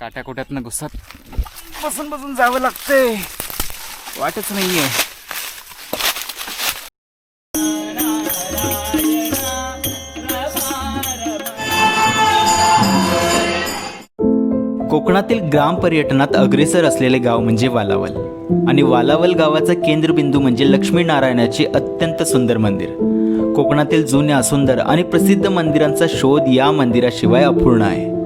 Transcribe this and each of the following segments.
काट्याकोट्यातनं घुसत. बसून बसून जावं लागतंय वाटच नाहीये. कोकणातील ग्राम पर्यटनात अग्रेसर असलेले गाव म्हणजे वालावल. आणि वालावल गावाचा केंद्रबिंदू म्हणजे लक्ष्मीनारायणाचे अत्यंत सुंदर मंदिर. कोकणातील जुन्या सुंदर आणि प्रसिद्ध मंदिरांचा शोध या मंदिराशिवाय अपूर्ण आहे.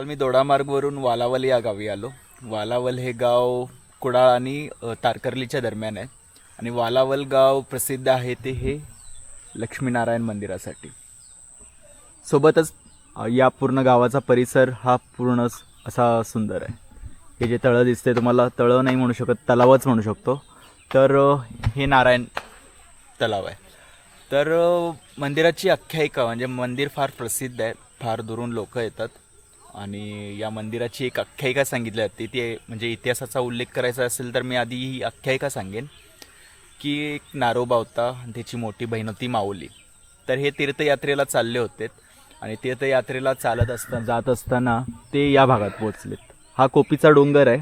काल मी दोडामार्गवरून वालावल या गावी आलो. वालावल हे गाव कुडाळ आणि तारकर्लीच्या दरम्यान आहे. आणि वालावल गाव प्रसिद्ध आहे ते हे लक्ष्मीनारायण मंदिरासाठी. सोबतच या पूर्ण गावाचा परिसर हा पूर्ण असा सुंदर आहे. हे जे तळं दिसते तुम्हाला तळं नाही म्हणू शकत तलावच म्हणू शकतो. तर हे नारायण तलाव आहे. तर मंदिराची आख्यायिका म्हणजे मंदिर फार प्रसिद्ध आहे फार दुरून लोक येतात. आणि या मंदिराची एक आख्यायिका सांगितली जाते. ती म्हणजे इतिहासाचा उल्लेख करायचा असेल तर मी आधी ही आख्यायिका सांगेन की एक नारोबा होता त्याची मोठी बहीण होती माऊली. तर हे तीर्थयात्रेला चालले होते आणि तीर्थयात्रेला चालत असताना जात असताना ते या भागात पोचलेत हा कोपीचा डोंगर आहे.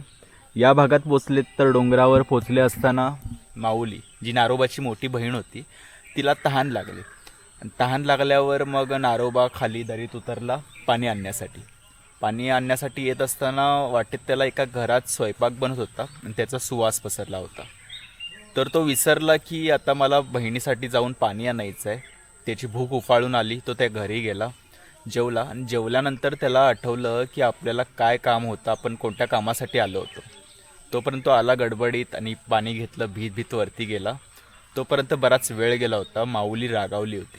या भागात पोचलेत तर डोंगरावर पोचले असताना माऊली जी नारोबाची मोठी बहीण होती तिला तहान लागली. आणि तहान लागल्यावर मग नारोबा खाली दरीत उतरला पाणी आणण्यासाठी. पाणी आणण्यासाठी येत असताना वाटेत त्याला एका घरात स्वयंपाक बनत होता आणि त्याचा सुवास पसरला होता. तर तो विसरला की आता मला बहिणीसाठी जाऊन पाणी आणायचं आहे त्याची भूक उफाळून आली तो त्या घरी गेला जेवला आणि जेवल्यानंतर त्याला आठवलं की आपल्याला काय काम होतं आपण कोणत्या कामासाठी आलो होतो. तोपर्यंत तो आला गडबडीत आणि पाणी घेतलं भीत भीत वरती गेला. तोपर्यंत बराच वेळ गेला होता माऊली रागावली होती.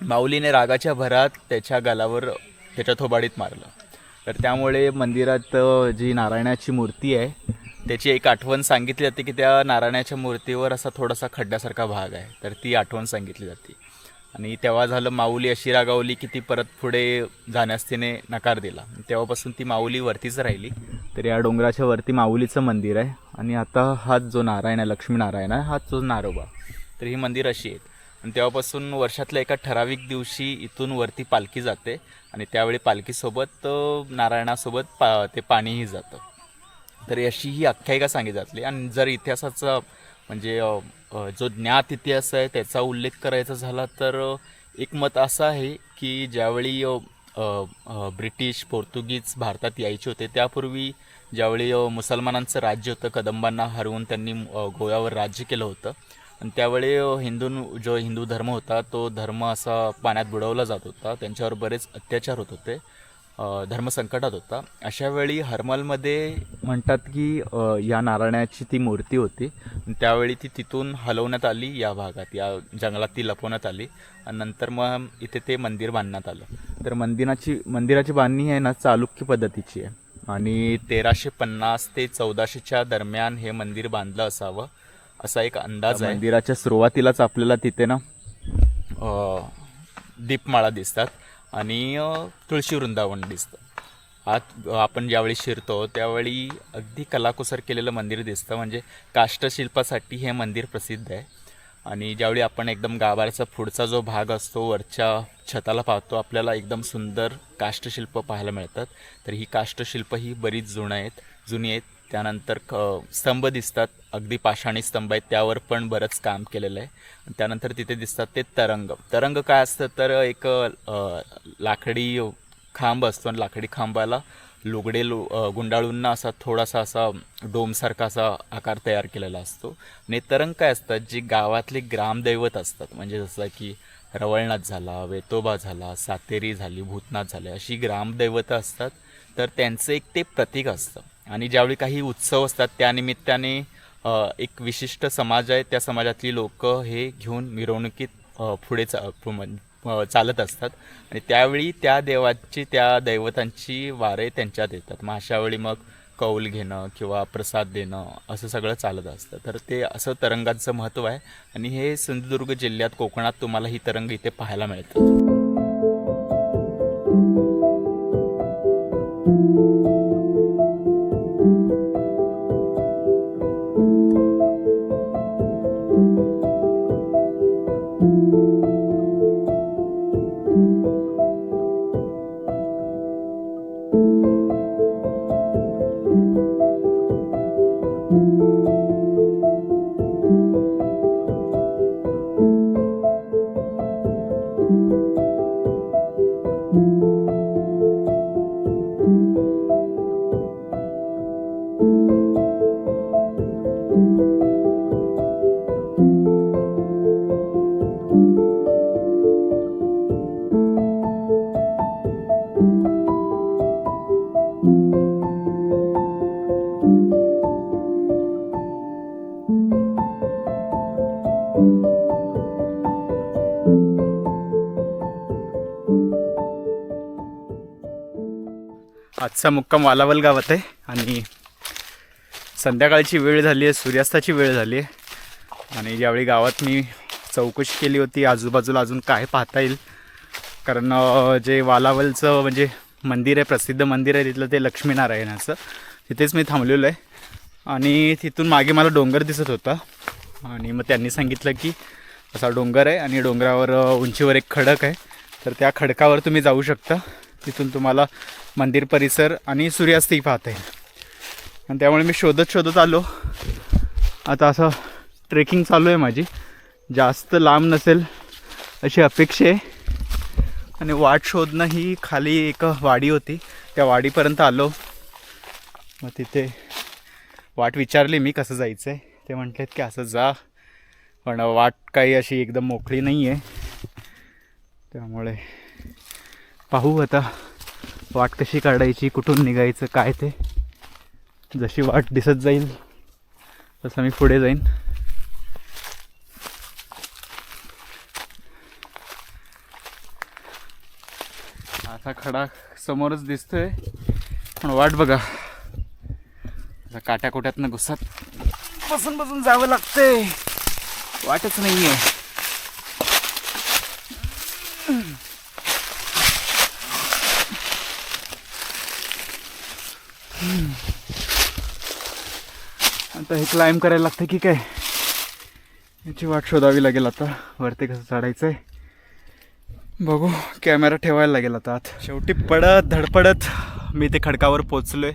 माऊलीने रागाच्या भरात त्याच्या गालावर त्याच्या थोबाडीत मारलं. तर त्यामुळे मंदिरात जी नारायणाची मूर्ती आहे त्याची एक आठवण सांगितली जाते की त्या नारायणाच्या मूर्तीवर असा थोडासा खड्ड्यासारखा भाग आहे. तर ती आठवण सांगितली जाते. आणि तेव्हा झालं माऊली अशी रागावली की ती परत पुढे जाण्यास तिने नकार दिला. तेव्हापासून ती माऊली वरतीच राहिली. तर या डोंगराच्या वरती माऊलीचं मंदिर आहे. आणि आता हाच जो नारायण आहे लक्ष्मीनारायण आहे हाच जो नारोबा. तर ही मंदिर अशी आहेत. आणि तेव्हापासून वर्षातल्या एका ठराविक दिवशी इथून वरती पालखी जाते आणि त्यावेळी पालखीसोबत नारायणासोबत पा ते पाणीही जातं. तर अशी ही आख्यायिका सांगितली जातली आणि जर इतिहासाचा म्हणजे जो ज्ञात इतिहास आहे त्याचा उल्लेख करायचा झाला तर एक मत असं आहे की ज्यावेळी ब्रिटिश पोर्तुगीज भारतात यायचे होते त्यापूर्वी ज्यावेळी मुसलमानांचं राज्य होतं कदंबांना हरवून त्यांनी गोव्यावर राज्य केलं होतं आणि त्यावेळी हिंदू जो हिंदू धर्म होता तो धर्म असा पाण्यात बुडवला जात होता. त्यांच्यावर बरेच अत्याचार होत होते. धर्म संकटात होता. अशा वेळी हरमलमध्ये म्हणतात की या नारायणाची ती मूर्ती होती. त्यावेळी ती तिथून हलवण्यात आली या भागात या जंगलात ती लपवण्यात आली. आणि नंतर मग इथे ते मंदिर बांधण्यात आलं. तर मंदिराची मंदिराची बांधणी आहे ना चालुक्य पद्धतीची आहे. आणि तेराशे पन्नास ते चौदाशेच्या दरम्यान हे मंदिर बांधलं असावं. असा एक अंदाज आहे. मंदिराच्या सुरुवातीलाच आपल्याला तिथे ना दीपमाळा दिसतात आणि तुळशी वृंदावन दिसतं. आत आपण ज्यावेळी शिरतो त्यावेळी अगदी कलाकुसर केलेलं मंदिर दिसतं. म्हणजे काष्टशिल्पासाठी हे मंदिर प्रसिद्ध आहे. आणि ज्यावेळी आपण एकदम गाभाऱ्याचा पुढचा जो भाग असतो वरच्या छताला पाहतो आपल्याला एकदम सुंदर काष्टशिल्प पाहायला मिळतात. तर ही काष्टशिल्प ही बरीच जुनं आहेत जुनी आहेत. त्यानंतर क स्तंभ दिसतात. अगदी पाषाणी स्तंभ आहेत. त्यावर पण बरंच काम केलेलं आहे. त्यानंतर तिथे दिसतात ते तरंग. तरंग काय असतं तर एक लाकडी खांब असतो. आणि लाकडी खांबाला लुगडे लु गुंडाळूंना असा थोडासा असा डोमसारखा असा आकार तयार केलेला असतो. आणि तरंग काय असतात? जी गावातले ग्रामदैवत असतात. म्हणजे जसं की रवळनाथ झाला वेतोबा झाला सातेरी झाली भूतनाथ झाले अशी ग्रामदैवता असतात. तर त्यांचं एक ते प्रतीक असतं. आणि ज्यावेळी काही उत्सव असतात त्यानिमित्ताने एक विशिष्ट समाज आहे. त्या समाजातली लोक हे घेऊन मिरवणुकीत पुढे चा चालत असतात. आणि त्यावेळी त्या देवाची त्या दैवतांची वारे त्यांच्यात येतात. मग अशा वेळी मग कौल घेणं किंवा प्रसाद देणं असं सगळं चालत असतं. तर ते असं तरंगांचं महत्त्व आहे. आणि हे सिंधुदुर्ग जिल्ह्यात कोकणात तुम्हाला ही तरंग इथे पाहायला मिळतात. आजचा मुक्काम वालावल गावात आहे आणि संध्याकाळची वेळ झाली आहे सूर्यास्ताची वेळ झाली आहे. आणि ज्यावेळी गावात मी चौकशी केली होती आजूबाजूला अजून काय पाहता येईल. कारण जे वालावलचं म्हणजे मंदिर आहे प्रसिद्ध मंदिर आहे तिथलं ते लक्ष्मीनारायणाचं. तिथेच मी थांबलेलो आहे. आणि तिथून मागे मला डोंगर दिसत होता. आणि मग त्यांनी सांगितलं की असा डोंगर आहे आणि डोंगरावर उंचीवर एक खडक आहे. तर त्या खडकावर तुम्ही जाऊ शकता. तिथून तुम्हाला मंदिर परिसर आणि सूर्यास्तही पाहता येईल. आणि त्यामुळे मी शोधत शोधत आलो. आता असं ट्रेकिंग चालू आहे माझी. जास्त लांब नसेल अशी अपेक्षा आहे. आणि वाट शोधणं ही खाली एक वाडी होती. त्या वाडीपर्यंत आलो. मग तिथे वाट विचारली मी कसं जायचं आहे ते म्हटलेत की असं जा. पण वाट काही अशी एकदम मोकळी नाही आहे त्यामुळे पाहू आता वाट कशी काढायची कुठून निघायचं काय ते. जशी वाट दिसत जाईल तसं मी पुढे जाईन. आता खडा समोरच दिसतोय पण वाट बघा. आता काट्या कोट्यातनं घुसत. बसून बसून जावं लागतंय. वाटच नाहीये. आता हे क्लाइंब करायला लागतं की काय? याची वाट शोधावी लागेल आता. वरती कसं चढायचं आहे बघू कॅमेरा ठेवायला लागेल आता आत. शेवटी पडत धडपडत मी ते खडकावर पोचलोय.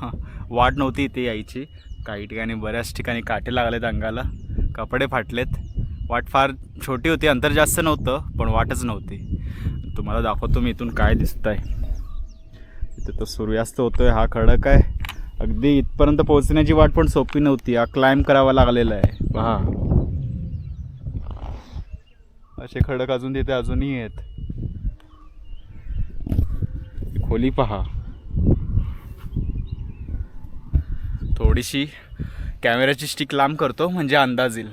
हां वाट नव्हती इथे यायची. काही ठिकाणी बऱ्याच ठिकाणी काटे लागलेत अंगाला कपडे फाटलेत. वाट फार छोटी होती अंतर जास्त नव्हतं पण वाटच नव्हती. तुम्हाला दाखवतो मी इथून काय दिसत आहे इथे तर सूर्यास्त होतोय हा खडक आहे. अगदी इथपर्यंत पोहोचण्याची वाट पण सोपी नव्हती हा क्लाइंब करावा लागलेला आहे. पहा. असे खडक अजून तिथे अजूनही आहेत. खोली पहा. थोडीशी कॅमेऱ्याची स्टिक लांब करतो म्हणजे अंदाज येईल.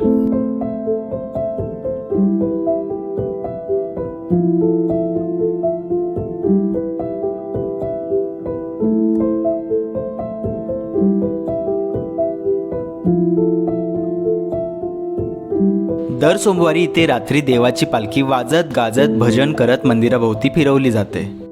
दर सोमवारी इथे रात्री देवाची पालखी वाजत गाजत भजन करत मंदिराभोवती फिरवली जाते.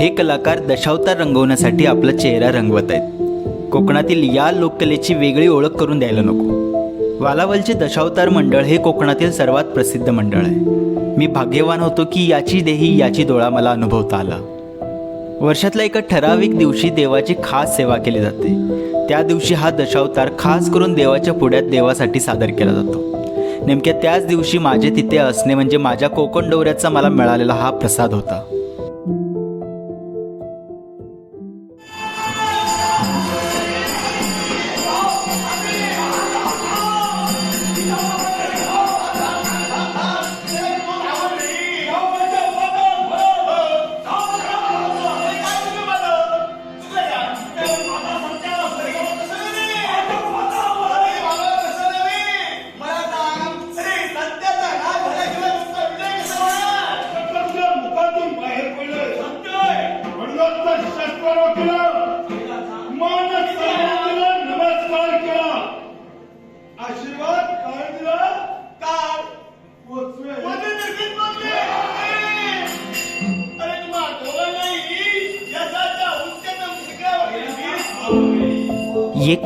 हे कलाकार दशावतार रंगवण्यासाठी आपला चेहरा रंगवत आहेत. कोकणातील या लोककलेची वेगळी ओळख करून द्यायला नको. वालावलचे दशावतार मंडळ हे कोकणातील सर्वात प्रसिद्ध मंडळ आहे. मी भाग्यवान होतो की याची देही याची डोळा मला अनुभवता आला. वर्षातल्या एका ठराविक दिवशी देवाची खास सेवा केली जाते. त्या दिवशी हा दशावतार खास करून देवाच्या पुढ्यात देवासाठी सादर केला जातो. नेमक्या त्याच दिवशी माझे तिथे असणे म्हणजे माझ्या कोकण दौऱ्याचा मला मिळालेला हा प्रसाद होता.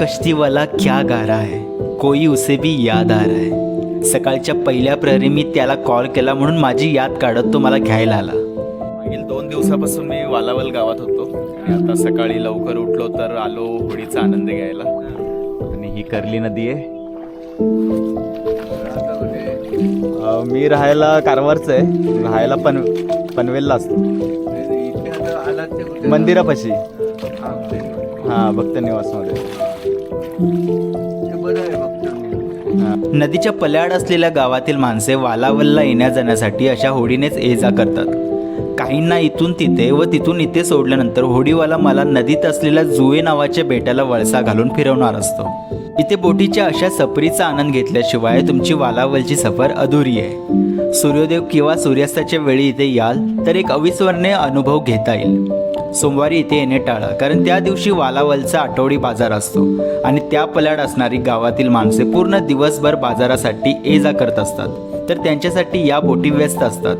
शिखरावर ये कश्ती वाला क्या गा रहा है? कोई उसे भी याद आ रहा है। सकाळच्या पहिल्या प्रहरी मी त्याला कॉल केला म्हणून माझी याद काढत तो मला घ्यायला आला. मागील दोन दिवसापासून मी वालावल गावात होतो. आणि आता सकाळी लवकर उठलो तर आलो होळीचा आनंद घ्यायला. आणि ही कर्ली नदी आहे. मी राहायला कारवारचं आहे. राहायला पन पनवेलला असतो. मंदिरापाशी. हा भक्त निवासमध्ये. नदीच्या पल्याड असलेल्या गावातील माणसे वालावलला येण्या जाण्यासाठी अशा होडीनेच ये जा करतात. काहींना इथून तिथे व तिथून इथे सोडल्यानंतर होडीवाला मला नदीत असलेल्या जुवे नावाच्या बेटाला वळसा घालून फिरवणार असतो. इथे बोटीच्या अशा सफरीचा आनंद घेतल्याशिवाय तुमची वालावलची सफर अधुरी आहे. सूर्योदय किंवा सूर्यास्ताच्या वेळी इथे याल तर एक अविस्मरणीय अनुभव घेता येईल. सोमवारी इथे येणे टाळा कारण त्या दिवशी वालावलचा आठवडी बाजार असतो आणि त्या पल्याड असणारी गावातील माणसे पूर्ण दिवसभर बाजारासाठी ये जा करत असतात. तर त्यांच्यासाठी या बोटी व्यस्त असतात.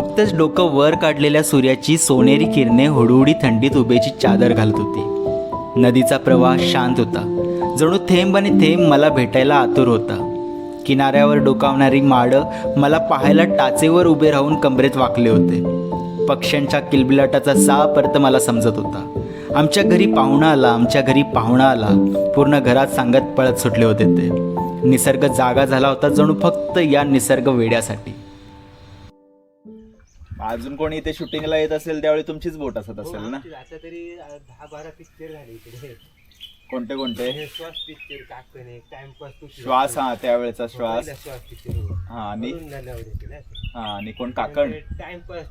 नुकतंच डोकं वर काढलेल्या सूर्याची सोनेरी किरणे हुडहुडी थंडीत उभेची चादर घालत होती. नदीचा प्रवाह शांत होता. जणू थेंब आणि थेंब मला भेटायला आतुर होता. किनाऱ्यावर डोकावणारी माडं मला पाहायला टाचेवर उभे राहून कमरेत वाकले होते. पक्ष्यांच्या किलबिलाटाचा साप अर्थ मला समजत होता. आमच्या घरी पाहुणा आला आमच्या घरी पाहुणा आला. पूर्ण घरात सांगत पळत सुटले होते ते. निसर्ग जागा झाला होता जणू फक्त या निसर्ग वेड्यासाठी. अजून कोणी इथे शूटिंगला येत असेल त्यावेळी तुमचीच बोट असत असेल ना? आता तरी दहा बारा पिक्चर झाले इकडे. कोणते कोणते? हे श्वास पिक्चर काकण टाइमपास श्वास हा त्यावेळेचा श्वास. श्वास पिक्चर हा आणि? टाइमपास हा आणि कोण? काकण.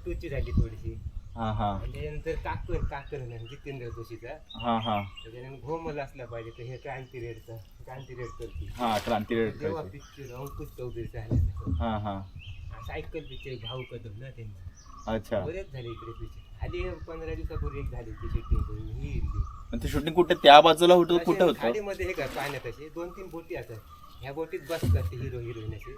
तुची झाली थोडीशी. हा हा. आणि त्याच्यानंतर काकण काकण आहे जितेंद्र जोशीचा. हा हा. त्याच्यानंतर घोमल असला पाहिजे तर हे क्रांती रेडचा क्रांती रेड करते हा क्रांती रेड तेव्हा करायची. पिक्चर अंकुश चौधरीचा आले हा. हा सायकल पिक्चर भाऊ कदम ना त्यांचा. अच्छा. बरेच झाले इकडे पिक्चर. आधी पंधरा दिवसापूर्वी एक झाली ती शूटिंग करून ही इरली आणि ते शूटिंग कुठे? त्या बाजूला होतं कुठे असे होतं? खाडीमध्ये हे का? पाण्यात असे दोन तीन बोटी असतात. ह्या बोटीत बसतात ते हिरो हिरोईन असे.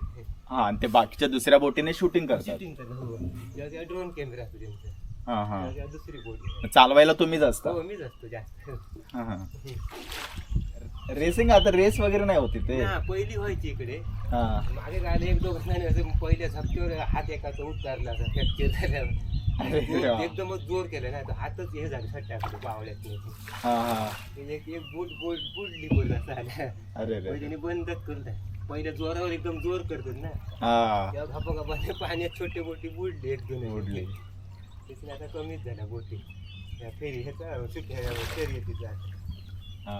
हा आणि ते बाकीच्या दुसऱ्या बोटीने शूटिंग करतात. शूटिंग करतात हो. तेव्हा ड्रोन कॅमेरा असतो त्यांचा. हा हा. तेव्हा तेव्हा दुसरी बोट. चालवायला तुम्हीच असता. हो मीच असतो जास्त. हा हा. रेसिंग आता रेस वगैरे नाही होती ते हा पहिली व्हायची इकडे. हा. मागे झाले एक दोघं जण असं पहिल्या हप्त्यावर हात एकाचा उतारला असा फ्रॅक्चर. झाल्यावर. एकदमच जोर केला ना तर हातच हे झाले सट्ट्याकडे बावल्यात हा हा. एक एक बोट बोट बुडली बोल अरे रे पहिल्याने बंदच करतात पहिल्या जोरावर एकदम जोर करतात ना. हा. तेव्हा घापा घापाने पाण्यात छोटे मोठी बुडली एक दोन. बुडली. तिथे आता कमीच झाल्या बोटी. फेरी ह्याचा सुट्ट्या शर्यतीचा हा.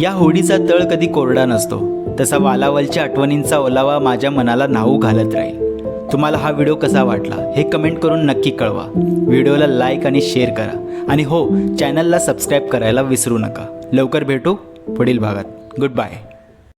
या होडीचा तळ कधी कोरडा नसतो. तसा वालावलच्या आठवणींचा ओलावा माझ्या मनाला न्हाऊ घालत राहील. तुम्हाला हा व्हिडिओ कसा वाटला हे कमेंट करून नक्की कळवा. व्हिडिओला लाईक आणि शेअर करा. आणि हो चॅनलला सबस्क्राईब करायला विसरू नका. लवकर भेटू पुढील भागात. Good bye.